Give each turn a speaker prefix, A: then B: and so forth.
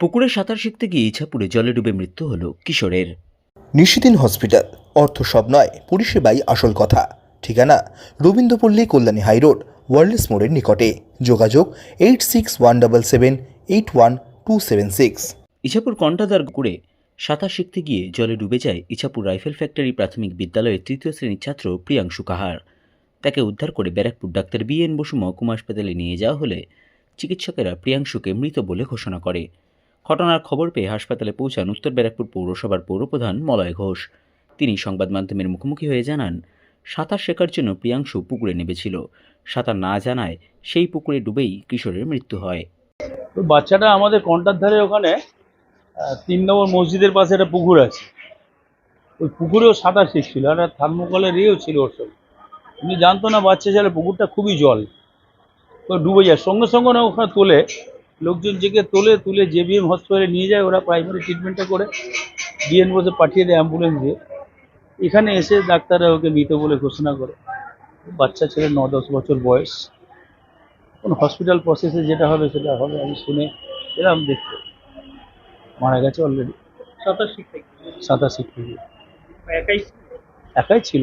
A: পুকুরে সাঁতার শিখতে গিয়ে ইছাপুরে জলে ডুবে মৃত্যু হল কিশোরের।
B: নিশিদিন হসপিটাল অর্থ সব নয় পরিষেবাই আসল কথা। ঠিকানা রবীন্দ্রপল্লী কল্যাণী হাইরোড ওয়ার্ল্ডস মোড়ের নিকটে। যোগাযোগ eight six one double seven eight one two seven six.
A: Ichhapur কন্টাদার করে সাঁতার শিখতে গিয়ে জলে ডুবে যায় ইছাপুর রাইফেল ফ্যাক্টরি প্রাথমিক বিদ্যালয়ের তৃতীয় শ্রেণির ছাত্র প্রিয়াংশু কাহার। তাকে উদ্ধার করে Barrackpore doctor B N Basu মহকুমা হাসপাতালে নিয়ে যাওয়া হলে চিকিৎসকেরা প্রিয়াংশুকে মৃত বলে ঘোষণা করে। ঘটনার খবর পেয়ে হাসপাতালে পৌঁছান উত্তর ব্যারাকপুর পৌরসভার পৌরপ্রধান মলয় ঘোষ। তিনি সংবাদ মাধ্যমের মুখোমুখি হয়ে জানান, সাঁতার শেখার জন্য প্রিয়াংশু পুকুরে নেমেছিল। সাঁতার না জানায় সেই পুকুরে ডুবেই কিশোরের মৃত্যু হয়।
C: তো বাচ্চাটা আমাদের কন্টার ধারে ওখানে তিন নম্বর মসজিদের পাশে একটা পুকুর আছে। ওই পুকুরেও সাঁতার শিখছিল আর থার্মোকলের ইয়েও ছিল ওর সঙ্গে। উনি জানতো না বাচ্চা ছেলে, পুকুরটা খুবই জল। তো ডুবে যায়। সঙ্গে সঙ্গে না ওখানে তোলে লোকজন জেগে তোলে তুলে জেবিএম হসপিটালে নিয়ে যায় ওরা প্রাইমারি ট্রিটমেন্টটা করে। ডিএন বসে পাঠিয়ে দেয় অ্যাম্বুলেন্স দিয়ে। এখানে এসে ডাক্তাররা ওকে মৃত বলে ঘোষণা করে। বাচ্চা ছেলে ন দশ বছর বয়স। কোন হসপিটাল প্রসেসে যেটা হবে সেটা হবে আমি শুনে এরকম দেখতে। মারা গেছে অলরেডি
D: সাঁতার শিখতে
C: সাঁতার শিখতে গিয়ে
D: একাই
C: একাই ছিল।